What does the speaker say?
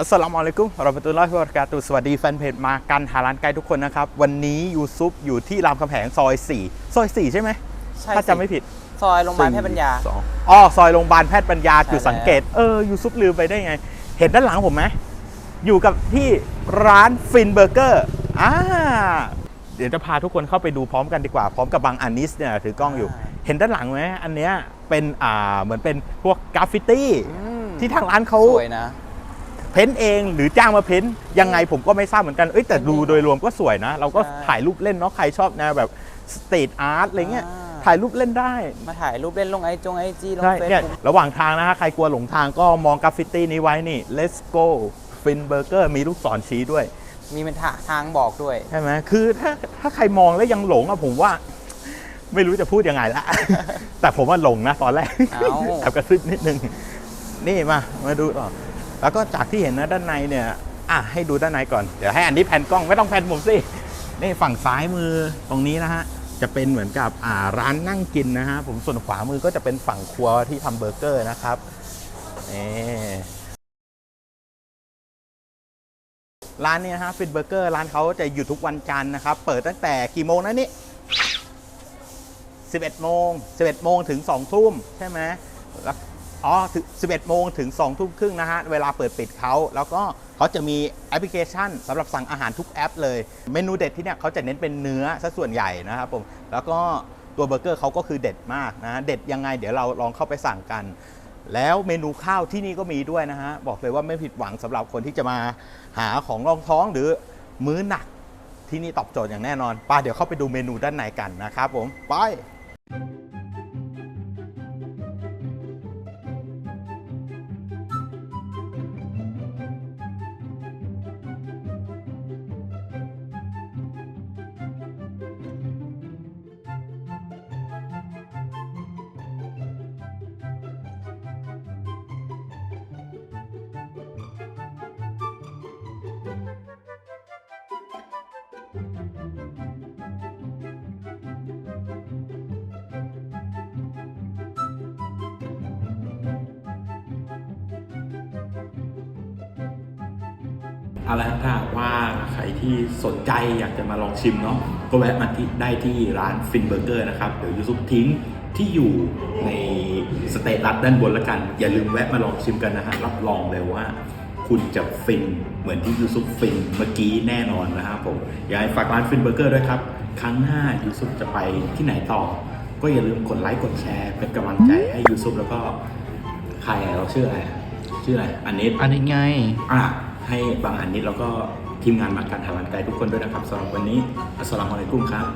อัสสลามุอะลัยกุมวะเราะมะตุลลอฮิวะบะเราะกาตุฮ์สวัสดีแฟนเพจมากันหาร้านไกด์ทุกคนนะครับ วันนี้ยูซุปอยู่ที่รามคำแหงซอย 4 ซอย 4 ใช่ไหมใช่ถ้าสิจำไม่ผิดซอยโรงพยาบาลแพทย์ปัญญา สองอ๋อซอยโรงพยาบาลแพทย์ปัญญาใช่จุดสังเกต เออยูซุปลืมไปได้ไง เห็นด้านหลังผมไหมอยู่กับที่ร้านฟินเบอร์เกอร์อ่าเดี๋ยวจะพาทุกคนเข้าไปดูพร้อมกันดีกว่า พร้อมกับบางอานิสเนี่ยถือกล้องอยู่เห็นด้านหลังไหมอันเนี้ยเป็นอ่าเหมือนเป็นพวกกราฟฟิตี้อืมที่ทางร้านเขา สวยนะ เพ้นท์เองหรือจ้างมาเพ้นท์ยังไงผมก็ไม่ทราบเหมือนกันเอ้ยแต่ดูโดยรวมก็สวยนะ เราก็ใช่ถ่ายรูปเล่นเนาะใครชอบแนวแบบสตรีทอาร์ตอะไรเงี้ยอ่าถ่ายรูปเล่นได้ มาถ่ายรูปเล่นลงไอจงไอจีลงใช่เฟซเนี่ยบุ๊กระหว่างทางนะฮะใครกลัวหลงทางก็มองกราฟฟิตี้นี้ไว้นี่ let's go fin burger มีลูกศรชี้ด้วย มีเป็นทางบอกด้วยใช่ไหมคือถ้าถ้าใครมองแล้วยังหลงอะผมว่า ไม่รู้จะพูดยังไงละ แต่ผมว่าหลงนะตอนแรกเอ้าแอบกระซิบนิดนึง นี่มา มาดูต่อ แล้วก็จากที่เห็นนะด้านในเนี่ยอะให้ดูด้านในก่อน เดี๋ยวให้อันนี้แผ่นกล้องไม่ต้องแผ่นผมสิ นี่ฝั่งซ้ายมือตรงนี้นะฮะ จะเป็นเหมือนกับอ่าร้านนั่งกินนะฮะ ผมส่วนขวามือก็จะเป็นฝั่งครัวที่ทำเบอร์เกอร์นะครับนี่ร้านเนี้ฮะฟินเบอร์เกอร์ร้านเขาจะอยู่ทุกวันจันทร์นะครับ เปิดตั้งแต่กี่โมงนะนี่11โมง11โมงถึง2ทุ่มใช่ไหม อ๋อถึง11 โมงถึง 2 ทุ่มครึ่งนะฮะ เวลาเปิดปิดเขา แล้วก็เขาจะมีแอปพลิเคชันสำหรับสั่งอาหารทุกแอปเลย เมนูเด็ดที่เนี่ยเขาจะเน้นเป็นเนื้อซะส่วนใหญ่นะครับผม แล้วก็ตัวเบอร์เกอร์เขาก็คือเด็ดมากนะะเด็ดยังไงเดี๋ยวเราลองเข้าไปสั่งกัน แล้วเมนูข้าวที่นี่ก็มีด้วยนะฮะ บอกเลยว่าไม่ผิดหวังสำหรับคนที่จะมาหาของรองท้องหรือมื้อหนักที่นี่ตอบโจทย์อย่างแน่นอนไป้าเดี๋ยวเข้าไปดูเมนูด้านในกันนะครับผม ไป เอาละถ้าว่าใครที่สนใจอยากจะมาลองชิมเนาะก็แวะมาที่ได้ที่ร้านฟินเบอร์เกอร์นะครับเดี๋ยวยูซุปทิ้งที่อยู่ในสเตตัสด้านบนละกัน อย่าลืมแวะมาลองชิมกันนะฮะรับรองเลยว่า คุณจะฟินเหมือนที่ยูซุปฟินเมื่อกี้แน่นอนนะครับผมอยากให้ฝากร้านฟินเบอร์เกอร์ด้วยครับ ครั้งหน้ายูซุปจะไปที่ไหนต่อ ก็อย่าลืมกดไลค์กดแชร์เป็นกำลังใจให้ยูซุปแล้วก็ใครอะเราชื่ออะไรอะชื่ออะไรอันนี้อันนี้ไงอะให้บางอันนิดแล้วก็ทีมงานมาการหาวันไกลทุกคนด้วยนะครับสำหรับวันนี้อัสสลามุอะลัยกุมครับ